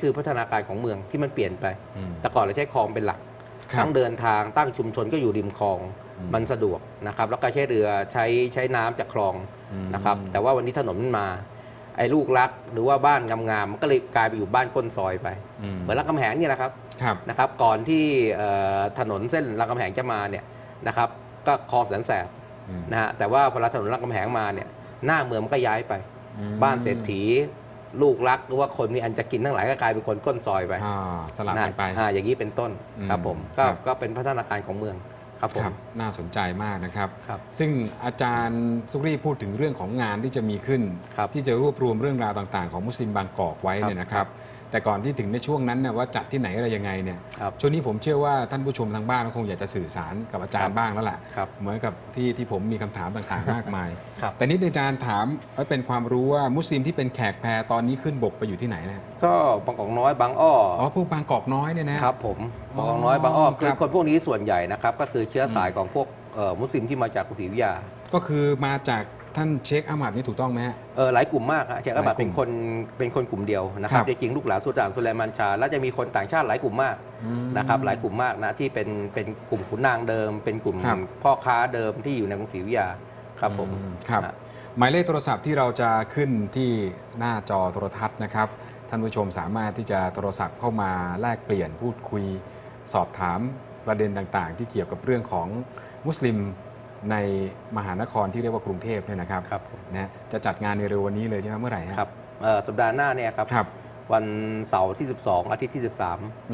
คือพัฒนาการของเมืองที่มันเปลี่ยนไปอืมแต่ก่อนเราใช้คลองเป็นหลักครับทั้งเดินทางตั้งชุมชนก็อยู่ริมคลองอืมมันสะดวกนะครับ แล้วก็ใช้เรือใช้ใช้น้ำจากคลองอืมนะครับ แต่ว่าวันนี้ถนนมันมา ไอ้ลูกรักหรือว่าบ้านงามๆมันก็เลยกลายไปอยู่บ้านก้นซอยไปอืมเหมือนรามคำแหงนี่แหละครับครับนะครับ ก่อนที่เอ่อถนนเส้นรามคำแหงจะมาเนี่ยนะครับ ก็คลองแสนแสบอืมนะฮะแต่ว่าพอถนนรามคำแหงมาเนี่ยหน้าเมืองมันก็ย้ายไปอืมบ้านเศรษฐี ลูกรักหรือว่าคนมีอันจะกินทั้งหลายก็กลายเป็นคนก้นซอยไปอ่าสลับกันไป อ่าอย่างนี้เป็นต้นอืมครับผมก็ครับ ก็เป็นพัฒนาการของเมืองครับผม ครับน่าสนใจมากนะครับ ครับซึ่งอาจารย์สุกรีพูดถึงเรื่องของงานที่จะมีขึ้น ครับที่จะรวบรวมเรื่องราวต่างๆ ของมุสลิมบางกอกไว้ครับ เนี่ยนะครับ แต่ก่อนที่ถึงในช่วงนั้นนะว่าจัดที่ไหนอะไรยังไงเนี่ยครับช่วงนี้ผมเชื่อว่าท่านผู้ชมทางบ้านก็คงอยากจะสื่อสารกับอาจารครัย์บบ้างแล้วล่ะครับเหมือนกับที่ที่ผมมีคำถามต่างๆมากมาย ครับแต่นิดนึงอาจารย์ถามไว้เป็นความรู้ว่ามุสลิมที่เป็นแขกแพรตอนนี้ขึ้นบกไปอยู่ที่ไหนนะก็บางกอกน้อยบางอ้ออ๋อพวกบางกอกน้อยเนี่ยนะครับผมอ๋บาองกอกน้อยบางอ้อคคืรัอบคนพวกนี้ส่วนใหญ่นะครับก็คือเชื้อสายอืมของพวกเอ่อมุสลิมที่มาจากกรุงศรีอยุธยาก็คือมาจาก ท่านเชคอามัดนี่ถูกต้องไหมฮะ เออหลายกลุ่มมากฮะเชคอาบัดหลายกลุ่เป็นมคนเป็นคนกลุ่มเดียวนะคครัรับบ จริงๆลูกหลานสุดานสุไลมานชา แล้วจะมีคนต่างชาติหลายกลุ่มมากอืม นะครับหลายกลุ่มมากนะที่เป็นเป็นกลุ่มขุนนางเดิม เป็นกลุ่มครับ พ่อค้าเดิมที่อยู่ในกรุงศรีอยุธยาครับผม อืครับฮะหมายเลขโทรศัพท์ที่เราจะขึ้นที่หน้าจอโทรทัศน์นะครับ ท่านผู้ชมสามารถที่จะโทรศัพท์เข้ามาแลกเปลี่ยนพูดคุย สอบถามประเด็นต่างๆ ที่เกี่ยวกับเรื่องของมุสลิม ในมหานครที่เรียกว่ากรุงเทพเนี่ยนะครับครับผมนะจะจัดงานในเร็ววันนี้เลยใช่ไหมเมื่อไหร่ฮะครับเอ่อสัปดาห์หน้าเนี่ยครับ ครับ วันเสาร์ที่ 12 อาทิตย์ที่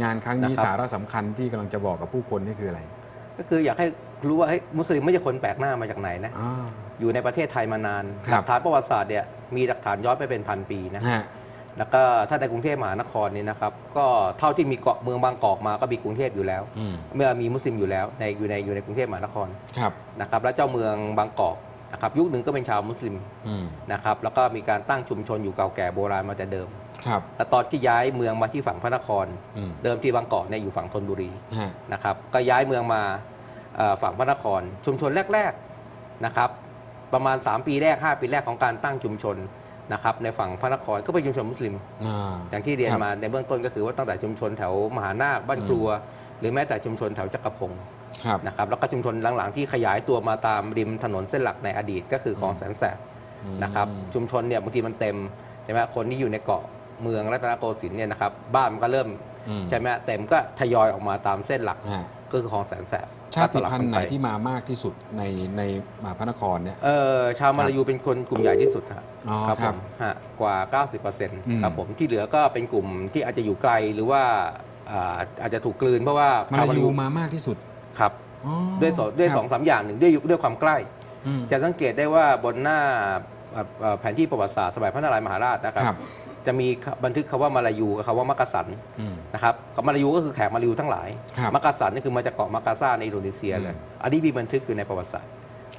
งานครั้งนี้นะครับ สาระสำคัญที่กำลังจะบอกกับผู้คนนี่คืออะไร13ก็คืออยากให้รู้ว่าเฮ้ยมุสลิมไม่ใช่คนแปลกหน้ามาจากไหนนะ อ่า อยู่ในประเทศไทยมานานคหรับลักฐานประวัติศาสตร์เนี่ยมีหลักฐานย้อนไปเป็นพันปีนะ ฮะ แล้วก็ถ้าในกรุงเทพมหานครนี่นะครับ ก็เท่าที่มีเกาะเมืองบางกอกมาก็มีกรุงเทพอยู่แล้วอืมเมื่อมีมุสลิมอยู่แล้วในอยู่ในอยู่ในกรุงเทพมหานครครับนะครับ และเจ้าเมืองบางกอกนะครับยุคหนึ่งก็เป็นชาวมุสลิมอืมนะครับแล้วก็มีการตั้งชุมชนอยู่เก่าแก่โบราณมาแต่เดิมครับแล้วตอนที่ย้ายเมืองมาที่ฝั่งพระนครอืมเดิมที่บางกอกเนี่ยอยู่ฝั่งธนบุรีฮะนะครับก็ย้ายเมืองมาเอ่อฝั่งพระนคร ชุมชนแรกๆนะครับประมาณ 3 ปีแรก 5 ปีแรกของการตั้งชุมชน นะครับในฝั่งพระนครก็เป็นชุมชนมุสลิม อ่า อย่างที่เรียนครับ มาในเบื้องต้นก็คือว่าตั้งแต่ชุมชนแถวมหานาคบ้านครัว หรือแม้แต่ชุมชนแถวจักรพงศ์ครับ นะครับแล้วก็ชุมชนหลังๆที่ขยายตัวมาตามริมถนนเส้นหลักในอดีตก็คือคลองแสนแสบนะครับชุมชนเนี่ยบางทีมันเต็มใช่ไหมคนที่อยู่ในเกาะเมืองรัตนโกสินทร์เนี่ยนะครับบ้านมันก็เริ่มอืม ใช่ไหมเต็มก็ทยอยออกมาตามเส้นหลัก ฮะ ก็คือคลองแสนแสบชาติก็สลับพันกัธุ์ไหนปที่มามากที่สุดในในมหาพระนครเนี่ยเออชาวมาลายูเป็นคนกลุ่มใหญ่ที่สุดครับอ๋อครับคผรับมฮะกว่าอืม90%ครับผมที่เหลือก็เป็นกลุ่มที่อาจจะอยู่ไกลหรือว่าอ่าอาจจะถูกกลืนเพราะว่ามาชาวลายูมามากที่สุดครับอ๋อด้วยสองด้วยครับสองสามอย่างหนึ่งด้วยด้วยความใกล้อืมจะสังเกตได้ว่าบนหน้าเอ่อเอ่อแผนที่ประวัติศาสตร์สมัยพระนารายณ์มหาราชนะครับครับ จะมีบันทึกคำว่ามาลายูกับคำว่ามักกะสันอืมนะครับคำมาลายูก็คือแขกมาลายูทั้งหลายครับมักกะสันนี่คือมาจากเกาะมักกะซาในอินโดนีเซียเลยอืมอันนี้มีบันทึกอยู่ในประวัติศาสตร์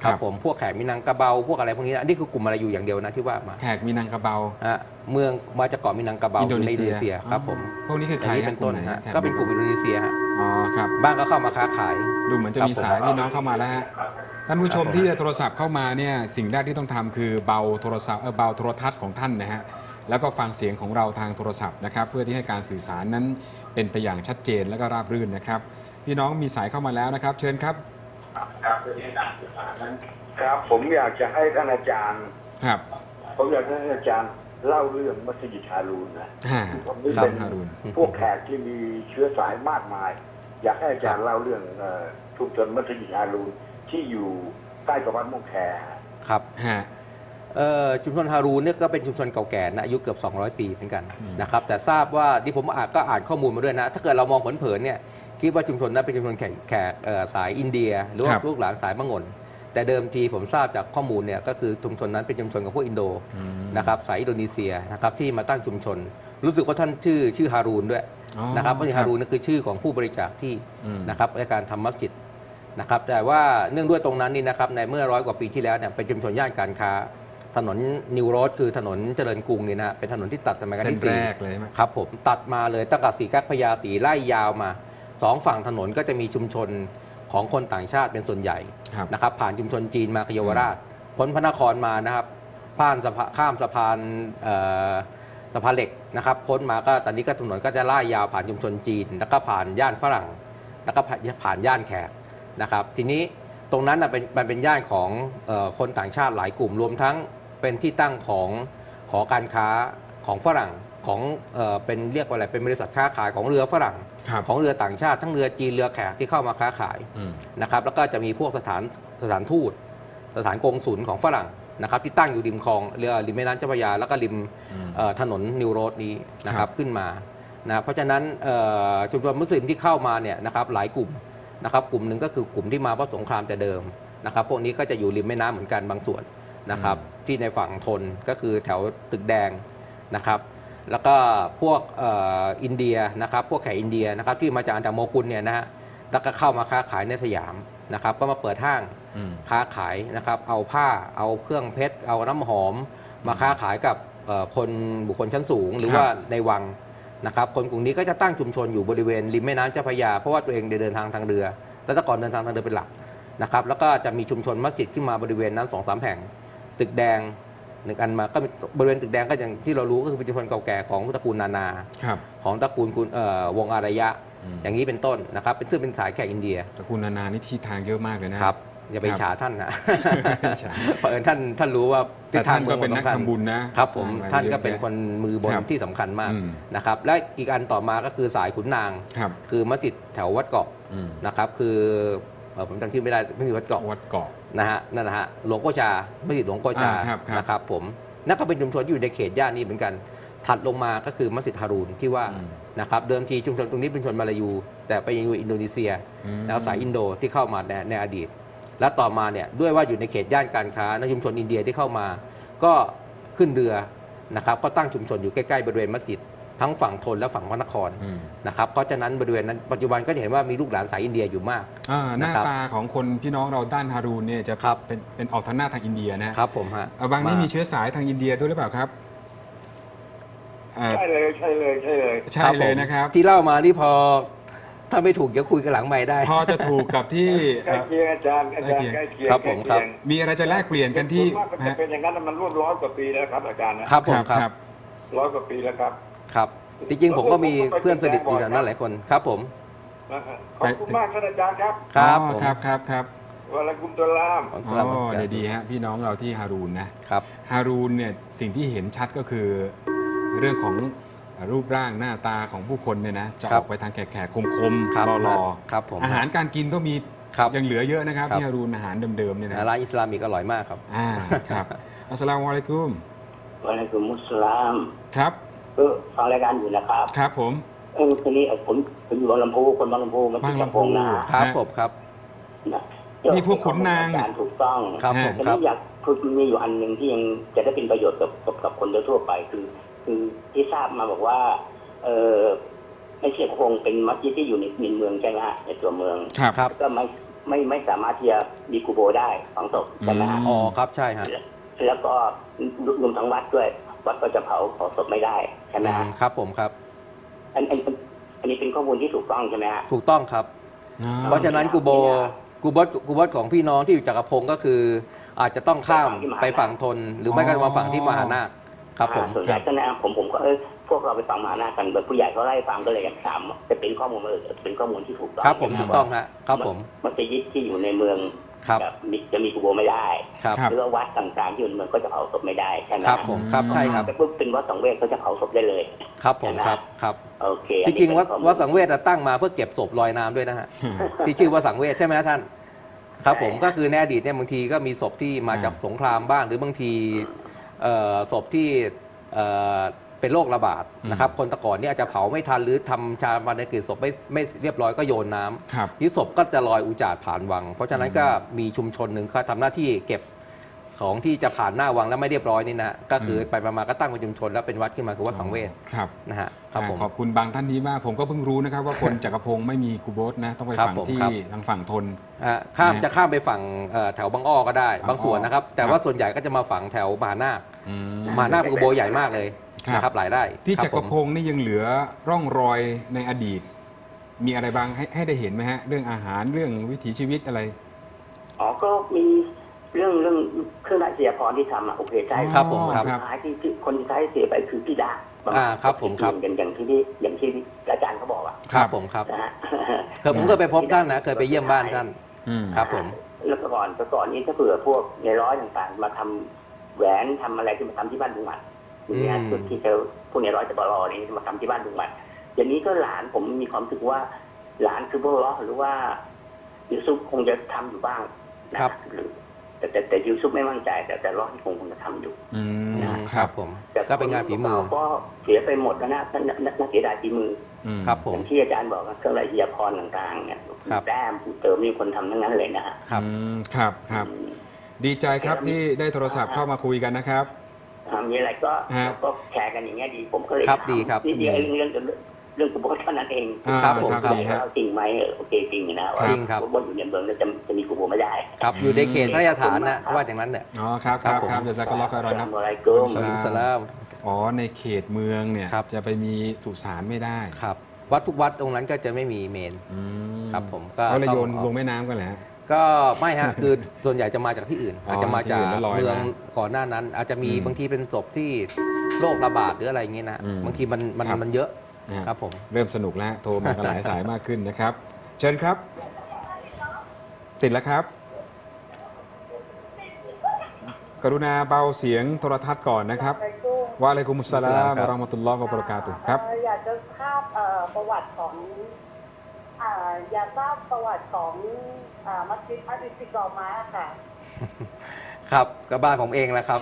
ครับผมพวกแขกมินังกะเบาพวกอะไรพวกนี้นะอันนี้คือกลุ่มมาลายูอย่างเดียวนะที่ว่ามาแขกมีนางกระเบาฮะเมืองมาจากเกาะมินังกะเบาอินโดอยู่นีในอินโดนีเซียครับผมพวกนี้คืออใครย่างนี้ฮะเป็นต้นกลุ่มไหฮะแขก็เป็นกลุ่มอินโดนีเซียฮะอ๋อครับบ้างก็เข้ามาค้าขาย ดูเหมือนจะมีครับผมสายพี่น้องเข้ามาแล้วฮะท่านผู้ชมครับผมที่จะโทรศัพท์เข้ามาเนี่ยสิ่งแรกที่ต้องทำคือเบาโทรศัพท์เออเบาโทรทัศน์ของท่านนะฮะ แล้วก็ฟังเสียงของเราทางโทรศัพท์นะครับเพื่อที่ให้การสื่อสารนั้นเป็นไปอย่างชัดเจนและก็ราบรื่นนะครับ พี่น้องมีสายเข้ามาแล้วนะครับ เชิญครับครับครับผมอยากจะให้ท่านอาจารย์ครับ ผมอยากให้ท่านอาจารย์เล่าเรื่องมัสยิดฮารูนนะฮ่าผมนี่ครับเป็นฮารุนพวกแขกที่มีเชื้อสายมากมาย อยากให้อาจารย์เล่าเรื่องเอ่อชุมชนมัสยิดฮารูนที่อยู่ใกล้กับวัดม่วงแคครับฮะเอ่อ ชุมชนฮารูนเนี่ยก็เป็นชุมชนเก่าแก่นะอายุเกือบ 200 ปีเหมือนกันอืมนะครับแต่ทราบว่าที่ผมอ่านก็อ่านข้อมูลมาด้วยนะ ถ้าเกิดเรามองเผินๆเนี่ยคิดว่าชุมชนนั้นเป็นชุมชนแขกแขกเอ่อสายอินเดีย หรือว่าลูกหลานสายมะงนแต่เดิมทีผมทราบจากข้อมูลเนี่ยก็คือชุมชนนั้นเป็นชุมชนของพวกอินโดอืมนะครับสายอินโดนีเซียนะครับที่มาตั้งชุมชน รู้สึกว่าท่านชื่อชื่อฮารูนด้วยอ๋อนะครับเพราะฮารูนนั่นคือชื่อของผู้บริจาคที่อืมนะครับในการทำมัสยิดนะครับแต่ว่าเนื่องด้วยตรงนั้นนี่นะครับในเมื่อร้อยกว่าปีที่แล้วเนี่ยเป็นชุมชนย่านการค้า ถนนนิวโรดคือถนนเจริญกรุงนี่นะเป็นถนนที่ตัดสมัยรัชกาลเส้นที่สี่แรกเลยใช่ไหม ครับผมตัดมาเลยตั้งแต่สีกักพญาสีไล่ยาวมาสองฝั่งถนนก็จะมีชุมชนของคนต่างชาติเป็นส่วนใหญ่ครับ นะครับผ่านชุมชนจีนมาคเยาวราชพ้นพระนครมานะครับผ่านสะพานข้ามสะพานเอ่อถสะพานเหล็กนะครับพ้นมาก็ตอนนี้ก็ถนนก็จะล่ายยาวผ่านชุมชนจีน แล้วก็ผ่านย่านฝรั่ง แล้วก็ผ่านย่านแขกนะครับ ทีนี้ตรงนั้นน่ะเป็นมันเป็นย่านของเออคนต่างชาติหลายกลุ่มรวมทั้ง เป็นที่ตั้งของหอการค้าของฝรั่งของเออเป็นเรียกว่าอะไรเป็นบริษัทค้าขายของเรือฝรั่ง ครับ ของเรือต่างชาติทั้งเรือจีนเรือแขกที่เข้ามาค้าขาย อืม นะครับแล้วก็จะมีพวกสถานสถานทูต สถานกงสุลของฝรั่งนะครับที่ตั้งอยู่ริมคลองเรือริมแม่น้ำเจ้าพระยา แล้วก็ริมอืมเอ่อถนนนิวโรดนี้นะคครัรับบขึ้นมานะเพราะฉะนั้นเอ่อชุมชนมุสลิมที่เข้ามาเนี่ยนะครับหลายกลุ่มนะครับกลุ่มหนึ่งก็คือกลุ่มที่มาเพราะสงครามแต่เดิมนะครับพวกนี้ก็จะอยู่ริมแม่น้ำเหมือนกันบางส่วน นะครับที่ในฝั่งทนก็คือแถวตึกแดงนะครับ แล้วก็พวกเอ่ออินเดียนะครับ พวกแขกอินเดียนะครับที่มาจากอันดาโมกุลเนี่ยนะฮะแล้วก็เข้ามาค้าขายในสยามนะครับ ก็มาเปิดห้างอืมค้าขายนะครับ เอาผ้าเอาเครื่องเพชร เอาน้ำหอม มาค้าขายกับเอ่อคนบุคคลชั้นสูง หรือครับว่าในวังนะครับคนกลุ่มนี้ก็จะตั้งชุมชนอยู่บริเวณริมแม่น้ำเจ้าพระยาเพราะว่าตัวเองได้เดินทางทางเรือ และแต่ก่อนเดินทางทางเรือเป็นหลักนะครับ แล้วก็จะมีชุมชนมัสยิดขึ้นมาบริเวณนั้นสองสามแห่ง ตึกแดงหนึ่งอันมาก็มีบริเวณตึกแดงก็อย่างที่เรารู้ก็คือเป็นชุมชนเก่าแก่ของตระกูลนานาครับของตระกูลคุณเอ่อวงอารยะอืมอย่างนี้เป็นต้นนะครับ เป็นซึ่งเป็นสายแขกอินเดียตระกูลนานานี่ที่ทางเยอะมากเลยนะครับอย่าไปครับฉาท่านนะใช่เพราะเอิญท่านท่านรู้ว่าแต่ท่านก็มืองเป็นนักสำคัญทำบุญนะครับผมสร้งท่านก็ยอะเป็นแยะคนมือบนครับที่สำคัญมากอืมนะครับ และอีกอันต่อมาก็คือสายขุนนางครับคือมัสยิดแถววัดเกาะอืมนะครับ คือเอ่อ ผมจำชื่อไม่ได้มัสยิดวัดเกาะวัดเกาะนะฮะนั่นนะฮะหลวงโกชามัสยิดหลวงโกชาอ่าครับครับนะครับผมนั่นก็เป็นชุมชนที่อยู่ในเขตย่านนี้เหมือนกัน ถัดลงมาก็คือมัสยิดฮารูนที่ว่าอืมนะครับเดิมทีชุมชนตรงนี้เป็นชนมาลายู แต่ไปยังอยู่อินโดนีเซียอืมนะครับสายอินโดที่เข้ามาในในอดีต และต่อมาเนี่ยด้วยว่าอยู่ในเขตย่านการค้าในชุมชนอินเดียที่เข้ามา ก็ขึ้นเรือนะครับก็ตั้งชุมชนอยู่ใกล้ๆบริเวณมัสยิด ทั้งฝั่งทนและฝั่งพระนครอืมนะครับเพราะฉะนั้นบริเวณนั้นปัจจุบันก็จะเห็นว่ามีลูกหลานสายอินเดียอยู่มากอ่าหน้านะครับตาของคนพี่น้องเราด้านฮารูนเนี่ยจะครับเป็นเป็นออกทางหน้าทางอินเดียนะครับผมฮะเอาบางนี่มีเชื้อสายทางอินเดียด้วยหรือเปล่าครับอ่าใช่เลยใช่เลยใช่เลยใช่เลยนะครับ ที่เล่ามาที่พอถ้าไม่ถูกเดี๋ยวคุยกันหลังไม่ได้ พอจะถูกกับที่ใกล้เอ่อเคียงอาจารย์อาจารย์ใกใกล้ล้เคีเคียยงงครับผมครับใกล้เคียงมีอะไรจะแลกเปลี่ยนกันที่ส่วนมากมันจะฮะเป็นอย่างนั้นมันร่วมร้อยกว่าปีแล้วครับอาจารย์นะครับผมครับร้อยกว่าปีแล้วครับ ครับ จริงๆ ผมก็มีเพื่อนสนิทอยู่แถวนั้นหลายคนครับผมนะฮะขอบคุณมากท่านอาจารย์ครับ ครับอ๋อผมครับครับครับวะอะลัยกุมตุลลามอัสอ๋สลามุออะลัยกุมเนี่ยดีฮะพี่น้องเราที่ฮารูนนะครับ ฮารูนเนี่ยสิ่งที่เห็นชัดก็คือ เรื่องของรูปร่างหน้าตาของผู้คนเนี่ยนะจะครัอบอกไปทางแขกๆคมครับๆหล่อครับผมๆอาหารการกินก็มีครับยังเหลือเยอะนะครับครับ ที่ฮารูนอาหารเดิมๆเนี่ยนะร้านอิสลามิกอร่อยมากครับ อ่าครับอัสสลามุอะลัยกุมวะอะลัยกุมุสสลาม ครับ เออฟังรายการอยู่นะครับ ครับผมเออทีนี้เอ่อผมผมอยู่บางลำพูคนบางลำพูมันบางลำพูนะครับฮะผมครับ นะนี่พวกขุนนางเนี่ยการถูกต้องครับผมทีครันี้บอยากคือมีอยู่อันหนึ่งที่ยังจะได้เป็นประโยชน์กับกับกับคนทั่วๆไป คือ คือที่ทราบมาบอกว่า เออไม่เชียคงเป็นมัสยิดที่อยู่ในในเมืองใช่ไหมฮะในตัวเมืองครับ ครับ ก็ไม่ไม่ไม่สามารถที่จะมีกูโบได้ฝังศพใช่ไหมฮะอืมอ๋อครับใช่ฮะ แล้วก็รวมทั้งวัดด้วย วัดก็จะเผาเผาศพไม่ได้ใช่ไหมอืฮะมครับ ผมครับอันอันอันอันนี้เป็นข้อมูลที่ถูกต้องใช่ไหมฮะถูกต้องครับอ่าเพราะฉะนั้นกูโบกูบอสกูบอสของพี่น้องที่อยู่จักรพงศ์ก็คือ อาจจะต้องข้ามไปฝั่งทน หรือไม่ก็มาฝั่งที่มหานาคครับผมอ่าส่วนใหญ่ก็นะผมผมก็เออพวกเราไปฟังมหาหน้ากันแบบผู้ใหญ่เขาไล่ฟังก็เลยอยากถามจะเป็นข้อมูลเออเป็นข้อมูลที่ถูกต้องครับผมใช่ไหถูกต้องฮะครับผมมัสยิดที่อยู่ในเมือง ครับแบบมีจะมีกูโบไม่ได้ครับครับหรือว่าวัดต่างๆที่อยู่ในเมืองก็จะเผาศพไม่ได้ใช่ไหมครับผมครับใช่ครับแต่ปุ๊บเป็นวัดสังเวชก็จะเผาศพได้เลย ครับผมครับครับโอเคจริงๆวัดอันนี้เป็นข้อมูลวัดสังเวชอะตั้งมาเพื่อเก็บศพลอยน้ำด้วยนะฮะที่ชื่อว่าสังเวชใช่ไหมฮะท่านครับผมก็คือในอดีตเนี่ยบางทีก็มีศพที่มาจากอ่าสงครามบ้าง หรือบางทีเอ่อศพที่ เอ่อเป็นโรคระบาดนะครับคนแตะก่อนเนี่ยอาจจะเผาไม่ทันหรือทำชาบันกิจศพไม่ไม่เรียบร้อยก็โยนน้ำครับที่ศพก็จะลอยอุจาดผ่านวัง เพราะฉะนั้นก็มีชุมชนหนึ่งเขาทำหน้าที่เก็บของที่จะผ่านหน้าวังแล้วไม่เรียบร้อยนี่นะก็คือไปมาๆก็ตั้งเป็นชุมชนแล้วเป็นวัดขึ้นมาคือวัดสังเวชครับนะฮะครับผมขอบคุณบางท่านนี้มาก ผมก็เพิ่งรู้นะครับว่าคนจักรพงศ์ไม่มีกูโบสนะต้องไปครับฝั่งผมที่ครับทางฝั่งทนอะข้ามนะจะข้ามไปฝั่งเอ่อแถวบางอ้อก็ได้ บางอ้อบางส่วนนะครับ แต่ครับว่าส่วนใหญ่ก็จะมาฝั่งแถวมหานาคอืมมหานาคเป็นกุโบใหญ่มากเลย ครับ นะครับหลายไร่ที่คบจักรพผมงศ์นี่ยังเหลือร่องรอยในอดีต มีอะไรบางให้ให้ได้เห็นไหมฮะ เรื่องอาหารเรื่องวิถีชีวิตอะไร อ๋อก็มีเรื่องเรื่องเครื่องราชยาพรณ์ที่ทำอะโอเคใช่ครับผมครับสุดท้ายที่ที่คนสุดท้ายที่เสียไปคือพี่ดาประณอ่าครับผมครับ อย่างอย่างที่ที่อย่างที่อาจารย์เขาบอกอะครับผมครับนะฮะ เคยผมเคยไปพบท่านนะเคยไปเยี่ยมบ้านท่าน อืม ครับ ผม แล้วก็ก่อนแต่ก่อนนี้ถ้าเผื่อพวกในร้อยต่างๆ มาทำแหวนทำอะไรที่มาทำที่บ้านลุงหมัด อย่างเงี้ยอืมที่เจอพวกในร้อยจะบลอนี่มาทำที่บ้านลุงหมัดอย่างนี้ก็หลานผมมีความรู้สึกว่า หลานคือพวกล้อหรือว่ายูซุปคงจะทำอยู่บ้างนะครับหรือแต่แต่แต่ยูซุปไม่มั่นใจ แต่แต่ล้อที่คงคงจะทำอยู่อืมอืมคครัรับบผมแต่ก็เป็นงานฝีมือก็เสียไปหมดแล้วนะน่าน่าน่าเสียดายฝีมืออืมครับผอมย่างที่อาจารย์บอกนะเครื่องรายยาพรณ์ต่างๆเนี่ยครับแต้มผู้เติมมีคนทำทั้งนั้นเลยนะฮะครับอืมครับครับ ดีใจครับที่ได้โทรศัพท์เข้ามาคุยกันนะครับ อ่ามีอะไรก็ฮะก็แชร์กันอย่างเงี้ยดีผมก็เลยครับถามดีครับนี่เดียวเองเรื่องเรื่องกระบวนเท่านั้นเองอ่าครับผมครับดีฮะว่าจริงไหมเออโอเคจริงนะว่าจริงครับกระบวนอยู่ในเมืองแล้วจะจะมีกระบวนไม่ได้ ครับอยู่ในเขตพระราชฐานนะว่าอย่างนั้นเนี่ย อ๋อครับคครัรับบผม ครับเดี๋ยวจะก็ล็อกอะไรครับ อะไรกุ้มครับอิสลาม อ๋อในเขตเมืองเนี่ยครับ จะไปมีสุสานไม่ได้ครับ วัดทุกวัดตรงนั้นก็จะไม่มีเมน อืมครับผมก็ก็เลยต้องโยนออก ลงแม่น้ำกันแหละ ก็ไม่ฮะ คือส่วนใหญ่จะมาจากที่อื่นอ๋ออาจจะมาจากที่อื่นแล้วลอยมาเมืองก่อนหน้านั้น อาจจะมีอืมบางทีเป็นศพที่โรคระบาดหรืออะไรอย่างเงี้ยนะอืมบางทีมันมันครับมันเยอะนะฮะครับผมเริ่มสนุกแล้วโทรมากันหลายสายมากขึ้นนะครับ เชิญครับ ติดแล้วครับ กรุณาเบาเสียงโทรทัศน์ก่อนนะครับวะอะลัยกุมุสสลามวะเราะห์มะตุลลอฮ์วะบะเราะกาตุฮ์ครับเอ่ออยากจะทราบเอ่อประวัติของ อ่าอยากทราบประวัติของอ่ามัสยิดอัลอิสติกอมาค่ะ ครับกับบ้านผมเองแหละครับ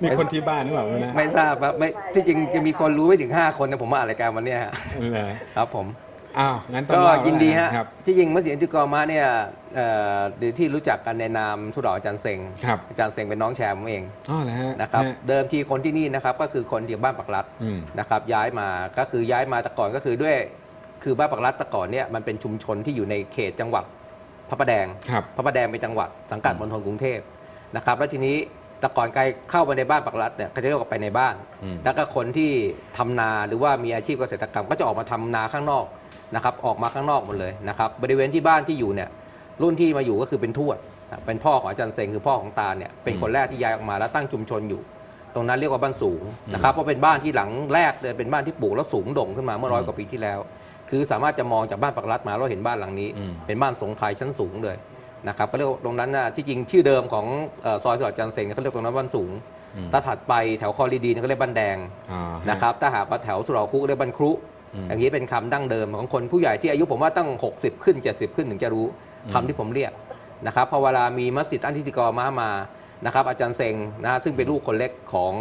นี่คนที่บ้านหรือเปล่าไม่นะไม่ทราบครับไม่ที่จริงจะมีคนรู้ไม่ถึง 5 คนนะผมมาอ่านรายการวันเนี้ยฮะไม่เลยครับผม อ้าวงั้นต้องก็เล่ายินดีฮะครับ ที่จริงมัสยิดอันติกอมาเนี่ยเอ่อหรือที่รู้จักกันในนามสุเหร่าอาจารย์เซงครับ อาจารย์เซงเป็นน้องแชร์ผมเองอ๋อเหรอฮะนะครับฮะเดิมทีคนที่นี่นะครับก็คือคนที่บ้านปักรัดอืม นะครับย้ายมาก็คือย้ายมาแต่ก่อนก็คือด้วย คือบ้านปักรัดแต่ก่อนเนี่ยมันเป็นชุมชนที่อยู่ในเขตจังหวัดพระประแดงครับพระประแดงเป็นจังหวัดสังกัดมณฑลกรุงเทพนะครับแล้วทีนี้แต่ก่อนไกลเข้าไปในบ้านปักรัดเนี่ยก็จะเรียกว่าไปในบ้านอืมแล้วก็คนที่ทำนาหรือว่ามีอาชีพเกษตรกรรม ก็จะออกมาทำนาข้างนอกนะครับออกมาข้างนอกหมดเลยนะครับบริเวณที่บ้านที่อยู่เนี่ยรุ่นที่มาอยู่ก็คือเป็นทวดนะเป็นพ่อของอาจารย์เซงคือพ่อของตาเนี่ยเป็นคนแรกที่ย้ายออกมาแล้วตั้งชุมชนอยู่ ตรงนั้นเรียกว่าบ้านสูงนะครับเพราะเป็นบ้านที่หลังแรกเลยเป็นบ้านที่ปลูกแล้วสูงโด่งขึ้นมาเมื่อร้อยกว่าปีที่แล้ว คือสามารถจะมองจากบ้านปักรัดมาเราเห็นบ้านหลังนี้อืมเป็นบ้านสงไทยชั้นสูงเลยนะครับก็เรียกว่าตรงนั้นน่ะที่จริงชื่อเดิมของเอ่อซอยสอดจันทร์เซงเนี่ยเขาเรียกตรงนั้นบ้านสูงอืมถ้าถัดไปแถวคอรีดีนเขาเรียกบ้านแดงอ๋อฮนะครับถ้าหากว่าแถวสุเหร่าคุกเรียกบ้านครุอืมอย่างนี้เป็นคำดั้งเดิมของคนผู้ใหญ่ที่อายุผมว่าตั้ง 60 ขึ้น 70 ขึ้นถึงจะรู้คำที่ผมเรียกนะครับพอเวลามีมัสยิดอันทิติกรมามานะครับอาจารย์เซงนะฮะซึ่งเป็นลูกคนเล็กของ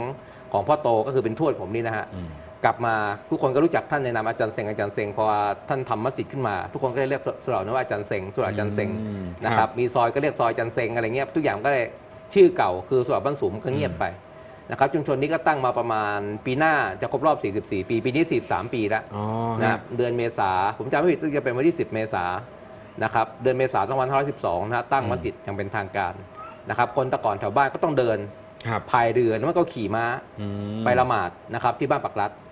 ของพ่อโตก็คือเป็นทวดผมนี่นะฮะอืม กลับมาทุกคนก็รู้จักท่านในนามอาจารย์เซงอาจารย์เซงพอท่านทำมัสยิดขึ้นมา ทุกคนก็เลยเรียกสุเหร่านะว่าอาจารย์เซงสุเหร่าอาจารย์เซงอืมนะคครัรับบมีซอยก็เรียกซอยอาจารย์เซงอะไรเงี้ยทุกอย่างก็เลยชื่อเก่าคือสุเหร่าบ้านสูงก็เงียบไปนะครับชุมชนนี้ก็ตั้งมาประมาณปีหน้าจะครบรอบ 44 ปี ปีนี้ 43 ปีแล้วอ๋อนะฮะเดือนเมษาผมจำไม่ผิดซึ่งจะเป็นวันที่ 10 เมษานะครับเดือนเมษา2512นะฮะตั้งมัสยิดอย่างเป็นทางการนะครับคนแตะก่อนแถวบ้านก็ต้องเดินครับพายเรือแล้วก็ขี่ม้าอืมไปละหมาดนะครับที่บ้านปักรัดอ่า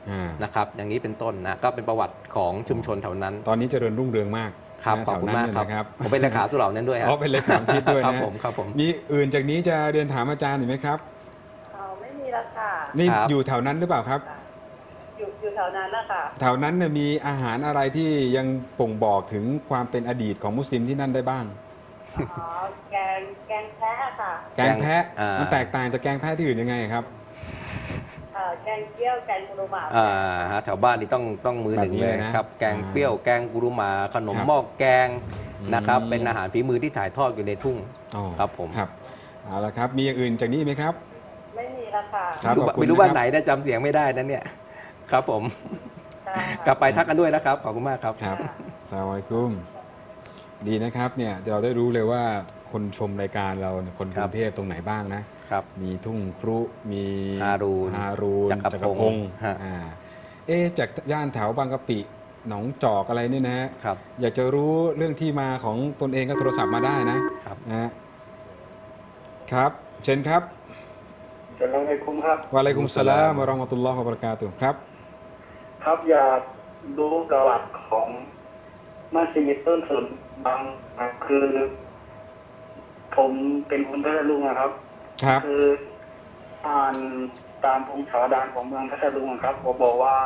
นะครับอย่างนี้เป็นต้นนะก็เป็นประวัติของชุมชนแถวนั้น ตอนนี้เจริญรุ่งเรืองมากครับนะขอบคุณมากแถวนั้นครับเนี่ยนะผมเป็นเลขาสุเหร่านั้นด้วยฮะอ๋อเป็นเลขาซิดด้วยครับนะผมครับผมมีอื่นจากนี้จะเรียนถามอาจารย์อีกไหมครับเอาไม่มีแล้วค่ะนี่ครับอยู่แถวนั้นหรือเปล่าครับอยู่อยู่แถวนั้นนะคะแถวนั้นเนี่ยมีอาหารอะไรที่ยังป่งบอกถึงความเป็นอดีตของมุสลิมที่นั่นได้บ้างอ๋อแกงแกงแพะค่ะ แกงแพะอ่ามัมันแตกต่างจากแกงแพะที่อื่นยังไงครับเอ่อ แกงเกี้ยวแกงกุรุมาอ่าฮะแถวบ้านนี่ต้องต้องมือหนึ่งแบบนี้เลเลยยนะครับ แกงเปรี้ยวแกงกุรุมาขนมครับหม้อแกงนะครับ อืม เป็นอาหารฝีมือที่ถ่ายทอดอยู่ในทุ่ง อ๋อครับผม ครับเอาละครับ มีอย่างอื่นจากนี้ไหมครับ ไม่มีแล้วค่ะครับ ไม่รู้ขอบคุณไม่รู้บ้านนะครับ ไหนนะจำเสียงไม่ได้นั่นเนี่ย ครับผมค่ะกลับไปทักกันด้วยนะครับ ขอบคุณมากครับ ครับสวัสดีกุมดีนะครับเนี่ยเราได้รู้เลยว่าคนชมรายการเราเนี่ยคนกครัรุบงเทพตรงไหนบ้างนะ ครับมีทุ่งครุมีฮารูนฮารูนจักรพงศ์ฮะอ่าเอ๊ะจากย่านแถวบางกะปิหนองจอกอะไรเนี่ยนะฮะครับอยากจะรู้เรื่องที่มาของตนเองก็โทรศัพท์มาได้นะครับนะฮะครับ เชิญครับจะลองให้คุ้มครับวะอะลัยกุมสสลามวะเราะห์มะตุลลอฮ์วะบะเราะกาตุฮ์ครับ ครับอยากรู้ประวัติของมัสยิดต้นสนบางคือ ผมเป็นคนพัทลุงอะครับ ครับ คืออ่านตามพงศาวดารของเมืองพัทลุงครับเขาบอกว่า